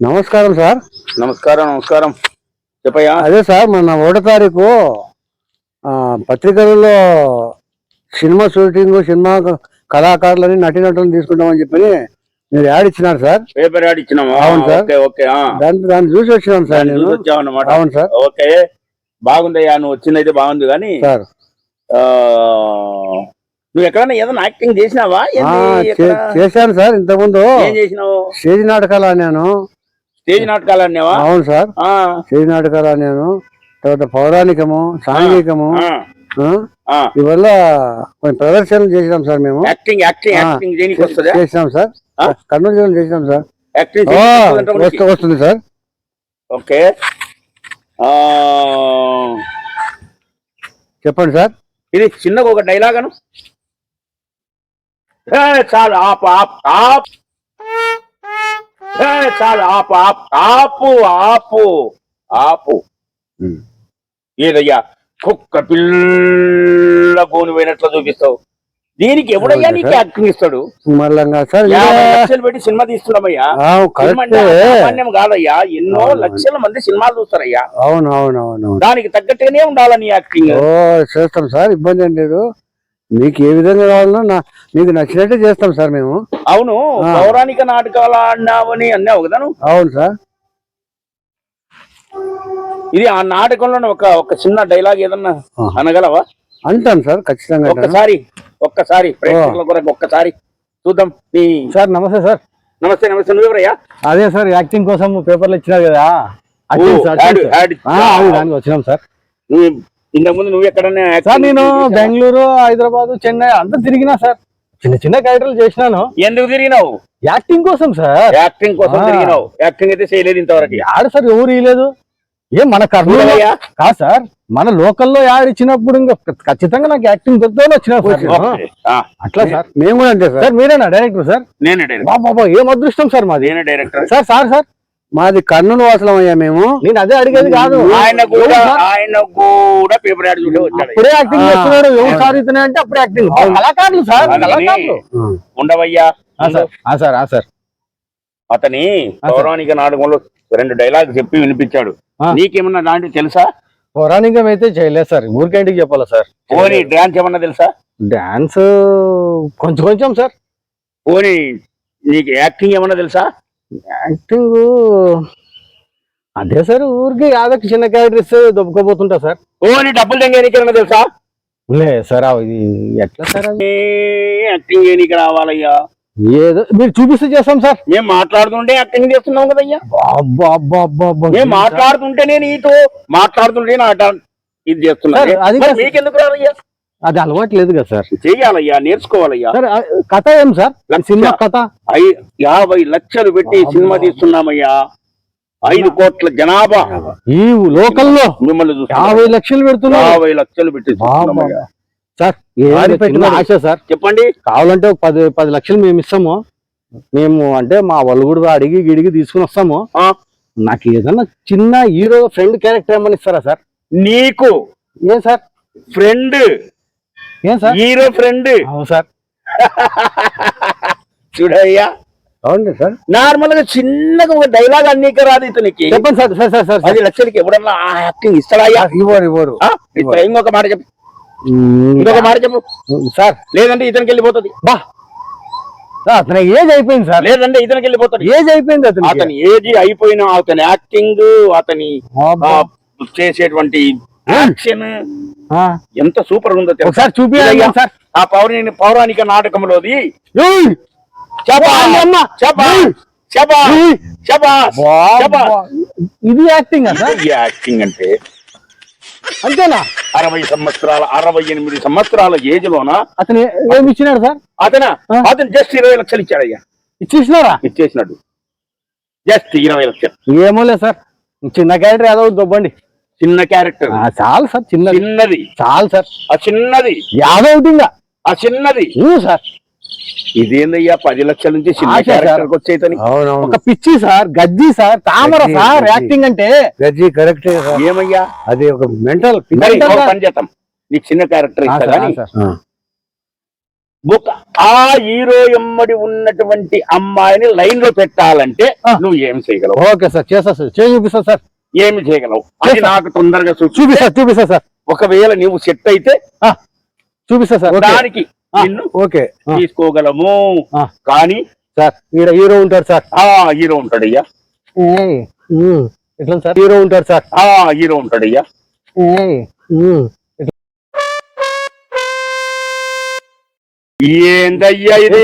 నమస్కారం సార్. నమస్కారం నమస్కారం. చెప్పయ్యా. అదే సార్ మన ఒకటో తారీఖు ఆ, పత్రికలలో సినిమా షూటింగ్ సినిమా కళాకారులని నటీనటులను తీసుకుంటామని చెప్పి మీరు యాడ్ ఇచ్చినారు సార్. పేపర్ యాడ్ ఇచ్చినామా అవును సార్. ఓకే. దాన్ని దాన్ని చూసి వచ్చినాను సార్ నేను. చూసి వచ్చావన్నమాట అవును సార్. ఓకే. బాగుందయ్యా నువ్వు వచ్చిందైతే బాగుంది కానీ సార్. ఆ, నువ్వు ఎక్కడన్నా ఏదైనా యాక్టింగ్ చేసినావా? చేశాను సార్ ఇంతకుముందు. ఏం చేసినావు? స్టేజ్ నాటకాలు ఆడాను. స్టేజ్ నాటకాలు ఆడినావా? అవును సార్. స్టేజ్ నాటకాలు ఆడాను. తర్వాత పౌరాణికము సాంఘికము. ఇవల్ల కొన్ని ప్రదర్శనలు చేసినాం సార్ మేము. యాక్టింగ్ యాక్టింగ్ చేసినాం సార్? కర్నూలు జిల్లాలో చేసినాం సార్. యాక్టింగ్ వస్తుంది సార్. ఓకే. చెప్పండి సార్. ఇది చిన్నగా ఒక డైలాగ్ అను ఏ, చాలు ఆపు ఆపు ఆపు. చాలు ఆపు ఆపు ఆపు ఆపు. ఏదయ్యా కుక్క పిల్ల గోని పోయినట్లు చూపిస్తావు. దీనికి ఎవడయ్యా నీకు. యాక్టింగ్ ఇస్తాడు? లక్షలు పెట్టి సినిమా తీస్తున్నామయ్యా. సామాన్యం కాదయ్యా ఎన్నో. లక్షల మంది సినిమాలు చూస్తారయ్యా. అవును అవును అవును. అవును దానికి తగ్గట్టుగానే ఉండాలి నీ యాక్టింగ్? చేస్తాం సార్ ఇబ్బంది ఏం లేదు. మీకు ఏ విధంగా కావాలన్నా నా- మీకు నచ్చినట్టే చేస్తాం సార్ మేము అవును. పౌరాణిక నాటకాలు ఆడినావని అన్నావు కదా నువ్వు? అవును సార్ ఇది ఆ నాటకంలో ఒక ఒక చిన్న డైలాగ్ ఏదన్నా. అనగలవా అంటాను సార్ ఖచ్చితంగా అంటాను. ఒక్కసారి ఒక్కసారి ప్రేక్షకుల కొరకు ఒక్కసారి చూద్దాం నీ సార్ నమస్తే సార్ నమస్తే నమస్తే నువ్వెవరయ్యా అదే సార్ యాక్టింగ్ కోసం పేపర్లు ఇచ్చినారు కదా సార్, యాడ్. యాడ్. ఆ, అది దానికి వచ్చినాం సార్ నువ్వు ఇంతకు ముందు నువ్వు ఎక్కడన్నా సార్ నేను? బెంగళూరు హైదరాబాద్ చెన్నై అంతా తిరిగినా సార్. చిన్న చిన్న క్యారెక్టర్లు చేసినాను. ఎందుకు తిరిగినావు? యాక్టింగ్ కోసం సార్. యాక్టింగ్ కోసం. తిరిగినావు. యాక్టింగ్ అయితే చేయలేదు ఇంతవరకు. యాడ్ సార్ ఎవరు ఇవ్వలేదు ఏం మన కర్నూలు. కాదు సార్ మన లోకల్లో యాడ్ ఇచ్చినప్పుడు ఇంకా ఖచ్చితంగా నాకు యాక్టింగ్ దొరుకుతుందని వచ్చినా అట్లా సార్. మేము కూడా అంతే సార్. మీరేనా డైరెక్టర్ సార్? నేనే డైరెక్టర్. బాబా ఏం అదృష్టం సార్ మాది? నేనే డైరెక్టర్. Sir sir sir. మాది కర్నూలు వాసులం అయ్యా మేము. నేను అదే అడిగేది కాదు. ఆయన కూడా? ఆయన కూడా పేపర్ యాడ్ చూడే వచ్చాడు. అప్పుడే యాక్టింగ్. చేస్తున్నాడు. ఎవరు సార్ ఇతనే అంటే అప్పుడే యాక్టింగ్ కళాకారులు సార్ కళాకారులు. ఉండవయ్యా ఆ సార్ ఆ సార్ ఆ సార్. అతని. పౌరాణిక నాటకంలో రెండు డైలాగ్ చెప్పి వినిపించాడు. నీకేమన్నా దాంట్లో తెలుసా? పౌరాణికం అయితే చేయలేదు సార్. ఊరికేంటికి చెప్పాలా సార్? పోనీ డాన్స్ ఏమన్నా తెలుసా? డాన్స్ కొంచెం కొంచెం సార్. పోనీ నీకు యాక్టింగ్ ఏమన్నా తెలుసా? యాక్టింగ్ అదే సార్ ఊరికి యాదకి చిన్న క్యారెక్టర్ ఇస్తే దొబ్బకపోతుంటా సార్ పోనీ డబ్బులు తెంగేనికేమన్నా తెలుసా? లే సార్ అవి ఎట్లా సార్ అది యాక్టింగ్ చేయనీకి రావాలయ్యా? ఏదో మీరు చూపిస్తే చేస్తాం సార్. మేము మాట్లాడుతుంటే యాక్టింగ్ చేస్తున్నాం కదయ్యా? అబ్బా అబ్బా అబ్బా అబ్బా. మేము మాట్లాడుతుంటేనే నీతో మాట్లాడుతుంటే నాట ఇది చేస్తున్నా. మీకెందుకు రాదయ్యా అది అలవాటు లేదు కదా సార్. చెయ్యాలయ్యా నేర్చుకోవాలయ్యా. సార్ కథ ఏం సార్? సినిమా కథ? యాభై లక్షలు పెట్టి సినిమా తీస్తున్నామయ్యా. ఐదు కోట్ల జనాభా. ఈ లోకల్లో మిమ్మల్ని. యాభై లక్షలు పెడుతున్నారు. యాభై లక్షలు పెట్టి. సార్. ఆశ సార్. చెప్పండి. కావాలంటే ఒక పది పది లక్షలు మేము ఇస్తాము. మేము అంటే మా వాళ్ళు కూడా అడిగి గిడిగి తీసుకుని వస్తాము. నాకు ఏదన్నా చిన్న హీరో ఫ్రెండ్ క్యారెక్టర్ ఏమని ఇస్తారా సార్? నీకు ఏం సార్? ఫ్రెండ్ ఏం సార్? Hero friend. అవును సార్. చూడయ్యా. అవునండి సార్. నార్మల్గా చిన్నగా ఒక డైలాగ్ అన్నిక రాదు ఇతనికి. చెప్పండి సార్ సార్ సార్ సార్ పది లక్షలకి ఎవడన్నా ఆ యాక్టింగ్ ఇస్తాడయ్యా? ఇవ్వరు ఇవ్వరు. ఇంకొక మాట చెప్పు. ఇంకొక మాట చెప్పు. సార్. లేదంటే ఇతనికి వెళ్ళిపోతుంది. బా. అతని ఏజ్ అయిపోయింది సార్. లేదంటే ఇతనికి వెళ్ళిపోతుంది. ఏజ్ అయిపోయింది అతని అతని ఏజ్ అయిపోయిన అతని యాక్టింగ్ అతని చేసేటువంటి యాక్షన్ ఎంత సూపర్ ఉందో తెలుసా? సార్ ఆ పౌరాణిక పౌరాణిక నాటకంలోది. ఇది యాక్టింగ్ యాక్టింగ్ అంటే అంతేనా? అరవై సంవత్సరాల అరవై ఎనిమిది సంవత్సరాల ఏజ్ లోన అతను ఏమి ఇచ్చినాడు సార్? అతను? అతను జస్ట్ ఇరవై లక్షలు ఇచ్చాడయ్యా. ఇచ్చేసినారా ఇచ్చేసినాడు. జస్ట్ ఇరవై లక్షలు. ఏమోలే సార్. చిన్న క్యారెక్టర్ ఏదో దొబ్బండి. చిన్న క్యారెక్టర్. చాలు సార్ చిన్నది. చిన్నది. చాలు సార్. ఆ చిన్నది. యాదో ఒకటి ఇంకా ఆ చిన్నది. సార్. ఇదేందయ్యా పది లక్షల నుంచి చిన్న ఆశ సార్. క్యారెక్టర్ వచ్చేతని. ఒక పిచ్చి సార్. గజ్జి సార్. తామర సార్. యాక్టింగ్ అంటే. గజ్జి కరెక్టే సార్. ఏమయ్యా? అది ఒక మెంటల్ పని చేద్దాం. నీకు చిన్న క్యారెక్టర్ ఇస్తా కానీ ఆ, హీరో ఎమ్మడి ఉన్నటువంటి అమ్మాయిని లైన్లో పెట్టాలంటే. నువ్వు ఏం చేయగలవు? Okay sir. చేస్తా సార్. చేసి చూపిస్తా సార్. ఏమి చేయగలవు? అది. నాకు తొందరగా చూపి చూపిస్తా చూపిస్తా సార్. ఒకవేళ నీవు సెట్ అయితే చూపిస్తా సార్. దానికి ఓకే. తీసుకోగలము. కానీ సార్ ఈడ హీరో ఉంటాడు సార్. ఆ హీరో ఉంటాడయ్యా. ఏయ్, ఉమ్, ఎట్లా సార్? హీరో ఉంటాడు సార్. ఆ హీరో ఉంటాడయ్యా. ఏయ్, ఉమ్, ఏందయ్యా ఇది.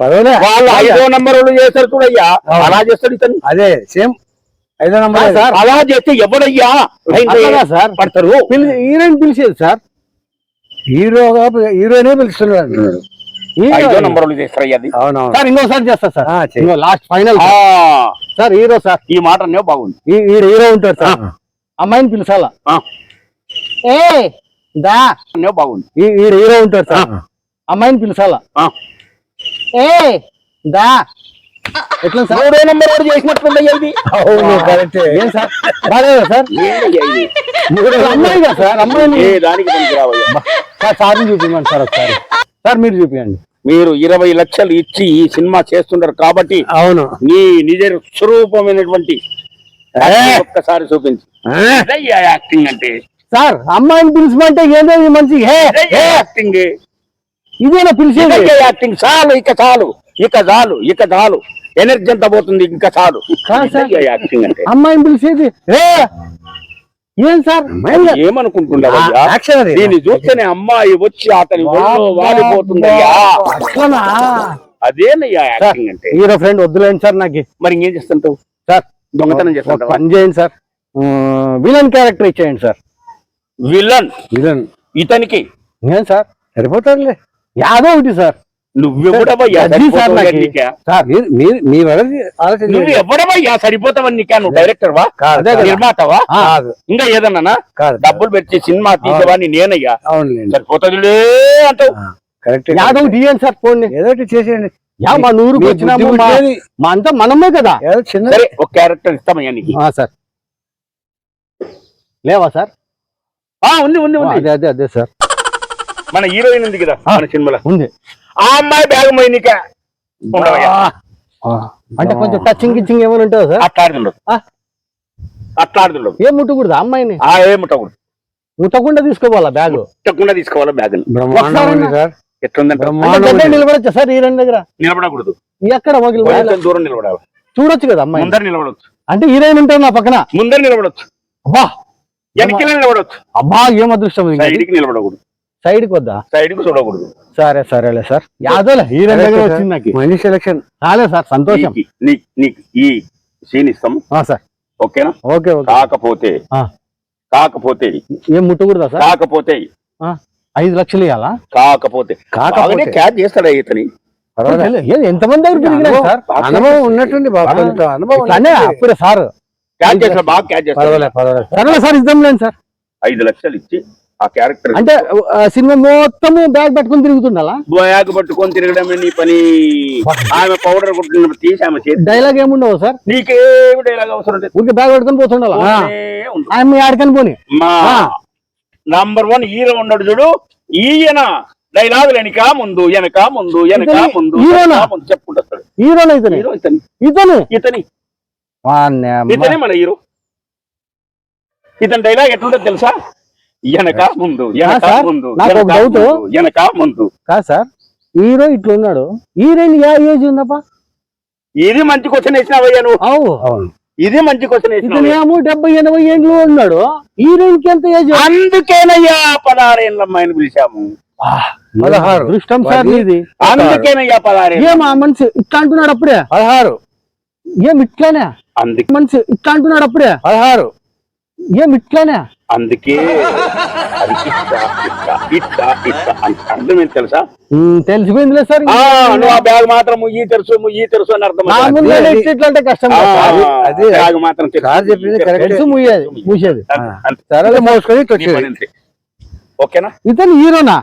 వాళ్ళు ఐదో నంబర్ వాళ్ళు చేస్తారు చూడయ్యా. అలా చేస్తాడు ఇతను. అదే సేమ్. ఐదో నంబర్ సార్. అలా చేస్తే ఎవడయ్యా? సార్? పడతారు. హీరోయిన్ పిలిచేది సార్? హీరోగా హీరోనే పిలుస్తున్నాడు. ఐదో నంబర్ సార్ ఇంకోసారి చేస్తా sir. Last final sir hero sir. ఈ మాట అనే బాగుంది. హీరో ఉంటాడు సార్. అమ్మాయిని పిలిచాలా? ఆ, ఏ దా. అనే బాగుంది. హీరో ఉంటాడు సార్. ఆ. అమ్మాయిని పిలిచాలా? ఆ, ఏ దా. ఎట్లా సార్? మూడో నంబర్ వాడు చేసినట్లుందయ్యా ఇది అవును కరెక్టే. ఏం సార్? సార్? ఏందయ్యా ఇది అమ్మాయిగా సార్ అమ్మాయిని ఏ దానికి పనికి రావయ్యా సార్ సార్ని చూపించండి సార్ ఒకసారి. సార్ మీరు చూపించండి మీరు ఇరవై లక్షలు ఇచ్చి ఈ సినిమా చేస్తున్నారు కాబట్టి అవును. నీ నిజ స్వరూపమైనటువంటి ఒక్కసారి చూపించు. యాక్టింగ్ అంటే? సార్ అమ్మాయిని పిలిచమంటే ఏదో ఈ మంచి హే యాక్టింగ్? ఇదేనా పిలిచేది? యాక్టింగ్. చాలు ఇక చాలు ఇక చాలు ఇక చాలు. ఎనర్జీ అంతా పోతుంది? ఇంకా చాలు యాక్టింగ్ అంటే. అమ్మాయిని పిలిచేది ఏ సార్? అది. దీన్ని చూస్తేనే అమ్మాయి వచ్చి అతని అట్లనా అదేనయ్యా యాక్టింగ్ అంటే. హీరో ఫ్రెండ్ వద్దులేండి సార్ నాకు. మరి ఇంకేం చేస్తుంటావు? సార్ దొంగతనం చేస్తుంటావా? పని చేయండి సార్. విలన్ క్యారెక్టర్ ఇచ్చేయండి సార్. విలన్. విలన్. ఇతనికి? ఏం సార్? సరిపోతారులే యాదో ఒకటి సార్. నువ్వెవడవయ్యా సార్ నాకు. మీరు మీ వరకు నువ్వు. ఎవడవయ్యా సరిపోతావన్నీకా నువ్వు డైరెక్టర్ వా. నిర్మాతవా? ఇంకా ఏదన్నా డబ్బులు పెట్టి సినిమా తీసేవాడిని నేనయ్యా. సరిపోతుందిలే అంటావు. కరెక్ట్ యాదో ఒకటి ఇవ్వండి సార్ ఏదో ఒకటి చేసేయండి. యా మా నూరుకు వచ్చినాము మా- అంతా మనమే కదా. చిన్న ఒక క్యారెక్టర్ ఇస్తామయ్యా నీకు. సార్. లేవా సార్? ఆ ఉంది ఉంది ఉంది. అదే అదే అదే సార్. మన హీరోయిన్ ఉంది కదా మన సినిమాలో. ఉంది. ఆ అమ్మాయి బ్యాగ్ ఉండవయ్యా. ఆ, అంటే కొంచెం టచింగ్ గిచ్చింగ్ ఏమైనా ఉంటుందా సార్? అట్లాడుతుండదు. ఆ. అట్లాడుతుండదు. ఏం ముట్టకూడదు అమ్మాయిని? ఆ ఏముంటకూడదు ముట్టకుండా తీసుకోవాలా బ్యాగ్ ముట్టకుండా తీసుకోవాలి బ్యాగ్ ఎట్లుందంటే. నిలబడచ్చా సార్ ఈ రెండు దగ్గర? నిలబడకూడదు. ఎక్కడ దూరం నిలబడాలి. చూడొచ్చు కదా అమ్మాయి ముందర నిలబడవచ్చు అంటే హీరోయిన్ ఉంటారు నా పక్కన? ముందర నిలబడవచ్చు అబ్బా. వెనక్కి నిలబడవచ్చు అబ్బా ఏం అదృష్టం నిలబడకూడదు. సైడ్కి వద్దా? సైడ్కు చూడకూడదు. సరే సరేలే సార్. యాదోలే హీరోయిన్ దగ్గర వచ్చింది నాకు. మంచి సెలక్షన్ చాలే సార్ సంతోషం. నీకు- ఈ సీన్ ఇస్తాం ఆ, సార్. ఓకేనా? Okay okay. కాకపోతే ఆ. కాకపోతే ఏం ముట్టకూడదా సార్? కాకపోతే. ఆ, ఐదు లక్షలు ఇవ్వాలా కాకపోతే. కాకపోతే. క్యాచ్ చేస్తాడా ఇతని. ఎంతమంది దగ్గర సార్? అనుభవం ఉన్నట్టుంది బాబు అనుభవం. అప్పుడే సార్. క్యాచ్ చేస్తాడు బాగా క్యాచ్ చేస్తాడు. పర్వాలేదు సార్ ఇద్దాం లేండి సార్. ఐదు లక్షలు ఇచ్చి ఆ క్యారెక్టర్ అంటే సినిమా మొత్తము బ్యాగ్ పట్టుకుని తిరుగుతుండాలా? బ్యాగ్ పట్టుకొని తిరగడమే నీ పని. ఆమె పౌడర్ కొట్టినప్పుడు తీసి ఆమె చేతి డైలాగ్ ఏముండవు సార్? నీకేమి డైలాగ్ అవసరం ఊరికి బ్యాగ్ పట్టుకొని పోతుండాలా. ఆమె ఆడకని పోని. నంబర్ వన్ హీరో ఉన్నాడు చూడు. ఈయన డైలాగ్ వెనక ముందు వెనక ముందు వెనక ముందు చెప్పుకుంటాడు హీరోని ఇతని? హీరో ఇతని. ఇతను. ఇతనే. మన హీరో ఇతని డైలాగ్ ఎట్లుంటుంది తెలుసా? వెనక ముందు వెనక సార్, ముందు నాకు ఒక వెనక doubt. ముందు, వెనక ముందు. కాదు సార్? హీరో ఇట్లా ఉన్నాడు హీరోయిన్ ఏ ఏజ్ ఉందప్పా? ఇది మంచి క్వశ్చన్ వేసినావయ్యా నువ్వు? అవును ఇది మంచి క్వశ్చన్ ఏమో డెబ్బై ఎనభై ఏళ్ళు ఉన్నాడు. హీరోయిన్కి ఎంత ఏజ్? అందుకేనయ్యా పదహారేళ్ళ అమ్మాయిని పిలిచాము. పదహారు. దృష్టం సార్. ఇది అందుకేనయ్యా ఏం ఆ మనిషి ఇట్లా అంటున్నాడు అప్పుడే? పదహారు. ఏం ఇట్లానే? అందుకే. మనిషి ఇట్లా అంటున్నాడు అప్పుడే? పదహారు. ఏం ఇట్లానే? అందుకే అది ఇట్ట ఇట్ట ఇట్ట ఇట్ట అంత అర్థం ఏంటి తెలుసా? తెలిసిపోయిందిలే సార్. ఆ, నువ్వు ఆ బ్యాగ్ మాత్రం ముయ్యి తెలుసు ముయ్యి తెలుసు అని అర్థం కష్టం ఆ, కదా సార్. అది- బ్యాగ్ మాత్రం చెప్పింది మూసేది. సరే మోసుకొని. ఓకేనా? ఇతను హీరోనా?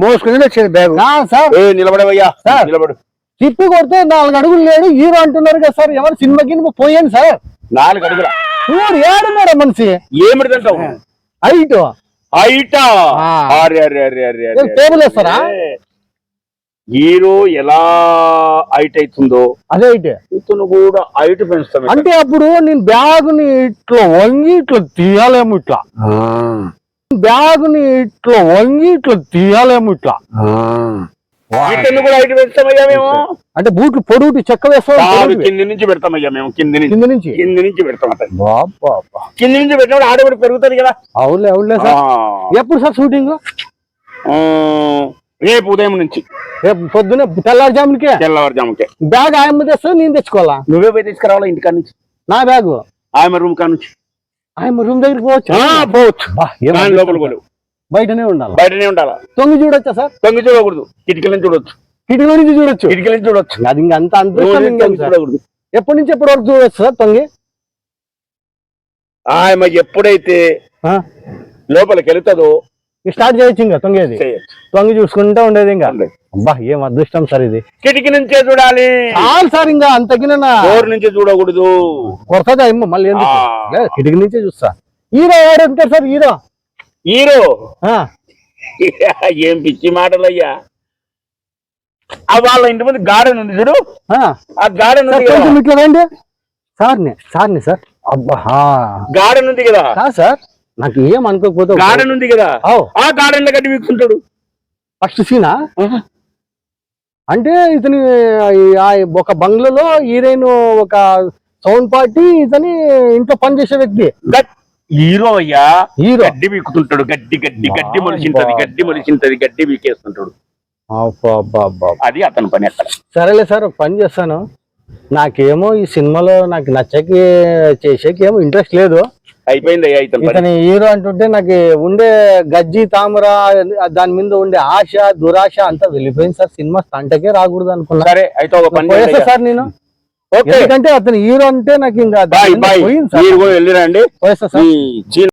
మోసుకొని వచ్చేది బ్యాగ్. సార్. ఏ నిలబడవయ్యా. సార్. నిలబడు. తిప్పి కొడితే నాలుగు అడుగులు లేడు హీరో అంటున్నారు కదా సార్. ఎవరు సినిమాకి పోయాను సార్? నాలుగు అడుగుల. ఊరు ఏడున్నాడు మనిషి. ఏమిటిదంటావు? హైట్. హైటా? టేబుల్ వేస్తారా? హీరో ఎలా హైట్ అవుతుందో అదే ఇతను కూడా హైట్ పెంచుతాం అంటే అప్పుడు నేను బ్యాగుని ఇట్లా వంగి ఇట్లా తీయాలేమో ఇట్లా. ఆ, బ్యాగుని ఇట్లా వంగి ఇట్లా తీయాలేమో ఇట్లా. కూడా మేము. అంటే బూట్లు పొడుగు చెక్క కాదు, వేస్తాం కింది నుంచి పెడతామయ్యా మేము కింది నుంచి. కింద నుంచి? కింది నుంచి పెడతాం కింది నుంచి పెట్టినప్పుడు ఆడ కూడా పెరుగుతుంది కదా. అవునులే అవునులే సార్. ఎప్పుడు సార్ షూటింగ్? ఆ, రేపు ఉదయం నుంచి. రేపు పొద్దునే తెల్లారుజామునికే? తెల్లవారుజాముకే బ్యాగ్ ఆయమ్మ తెస్తే నేను తెచ్చుకోవాలా? నువ్వే పోయి తీసుకురావాలా ఇంటికాడ నుంచి? నా బ్యాగ్? ఆమె రూమ్ కాడ నుంచి. ఆయమ్మ రూమ్ దగ్గరికి పోవచ్చు? ఆ, పోవచ్చు. లోపల. పోలేవు. బయటనే ఉండాలి? బయటనే ఉండాలా? తొంగి చూడొచ్చా సార్? తొంగి చూడకూడదు. కిటికీల నుంచి చూడొచ్చు. కిటికీ నుంచి చూడొచ్చు? కిటికీల నుంచి చూడొచ్చు. అది ఇంకా అంత చూడకూడదు. ఎప్పటి నుంచి ఎప్పటి వరకు చూడొచ్చు సార్ తొంగి? ఆమె ఎప్పుడైతే ఆ? లోపలికి వెళుతుందో స్టార్ట్ చేయొచ్చు ఇంకా తొంగేది? తొంగి చూసుకుంటూ ఉండేది ఇంకా. అబ్బా ఏం అదృష్టం సార్ ఇది. కిటికీ నుంచే చూడాలి. చాలు సార్ ఇంకా అంతకిన డోర్ నుంచి చూడకూడదు. కొడతా ఏమో మళ్ళీ కిటికీ నుంచే చూస్తా. హీరో ఎవరు ఉంటారు సార్ హీరో? హీరో. ఏం పిచ్చి మాటలయ్యా. వాళ్ళ ఇంటి ముందు గార్డెన్ ఉంది చూడు. ఆ. గార్డెన్ ఉంది ఇట్లా సార్ని సార్ని సార్. అబ్బా. గార్డెన్ ఉంది కదా. సార్? నాకు ఏం అనుకోకపోతే గార్డెన్ ఉంది కదా. ఆ గార్డెన్లో గడ్డి వీక్తుంటాడు ఫస్ట్ సీనా? అంటే ఇతని ఒక బంగ్లాలో హీరోయిన్ ఒక సౌండ్ పార్టీ ఇతని ఇంట్లో పనిచేసే వ్యక్తి. హీరో అయ్యా హీరో. గడ్డి వీకుతుంటాడు గడ్డి గడ్డి గడ్డి మొలిచింటది. గడ్డి మొలిచింటది గడ్డి వీకేస్తుంటాడు. అది అతని పని అక్కడ. సరేలే సార్ పని చేస్తాను. నాకేమో ఈ సినిమాలో నాకు నచ్చకి చేసేకి ఏమో ఇంట్రెస్ట్ లేదు. అయిపోయింది ఇతని హీరో అంటుంటే నాకు ఉండే గజ్జి తామర దాని మీద ఉండే ఆశ దురాశ అంతా వెళ్ళిపోయింది సార్. సినిమా స్టంటకే రాకూడదు అనుకున్నా. సరే అయితే ఒక పని సార్ నేను? ఎందుకంటే అతను హీరో అంటే నాకు ఇంకా మీరు కూడా వెళ్ళిరండి. చీన